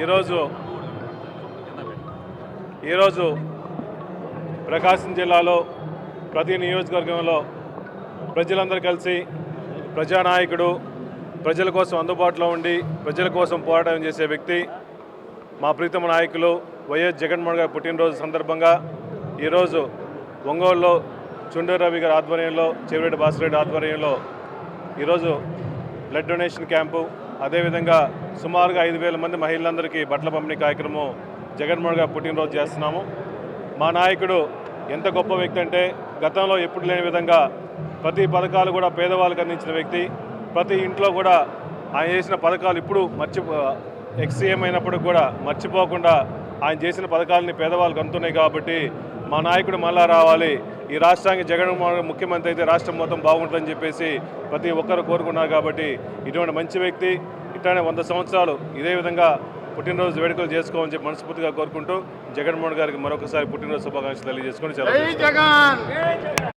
ఈరోజు ఈరోజు ప్రకాశం జిల్లాలో ప్రతి నియోజకవర్గంలో ప్రజలందరూ కలిసి ప్రజానాయకుడు ప్రజల కోసం అందుబాటులో ఉండి ప్రజల కోసం పోరాటం చేసే వ్యక్తి మా ప్రీతమ నాయకులు వైఎస్ జగన్మోహన్ గారి పుట్టినరోజు సందర్భంగా ఈరోజు ఒంగోలులో చుండూరు రవి గారి ఆధ్వర్యంలో చెవిరెడ్డి బాసిరెడ్డి ఆధ్వర్యంలో ఈరోజు బ్లడ్ డొనేషన్ క్యాంపు అదేవిధంగా సుమారుగా ఐదు వేల మంది మహిళలందరికీ బట్టల పంపిణీ కార్యక్రమం జగన్మోహన్ గారు పుట్టినరోజు చేస్తున్నాము. మా నాయకుడు ఎంత గొప్ప వ్యక్తి అంటే గతంలో ఎప్పుడు లేని విధంగా ప్రతి పథకాలు కూడా పేదవాళ్ళకి అందించిన వ్యక్తి. ప్రతి ఇంట్లో కూడా ఆయన చేసిన పథకాలు ఇప్పుడు మర్చి ఎక్స్సీఎం అయినప్పుడు కూడా మర్చిపోకుండా ఆయన చేసిన పథకాలని పేదవాళ్ళకి అందుతున్నాయి కాబట్టి మా నాయకుడు మళ్ళా రావాలి. ఈ రాష్ట్రానికి జగన్మోహన్ ముఖ్యమంత్రి అయితే రాష్ట్రం మొత్తం బాగుంటుందని చెప్పేసి ప్రతి ఒక్కరు కోరుకున్నారు కాబట్టి ఇటువంటి మంచి వ్యక్తి ఇట్లానే వంద సంవత్సరాలు ఇదే విధంగా పుట్టినరోజు వేడుకలు చేసుకోవాలని చెప్పి మనస్ఫూర్తిగా కోరుకుంటూ జగన్మోహన్ గారికి మరొకసారి పుట్టినరోజు శుభాకాంక్షలు తెలియజేసుకొని జగన్!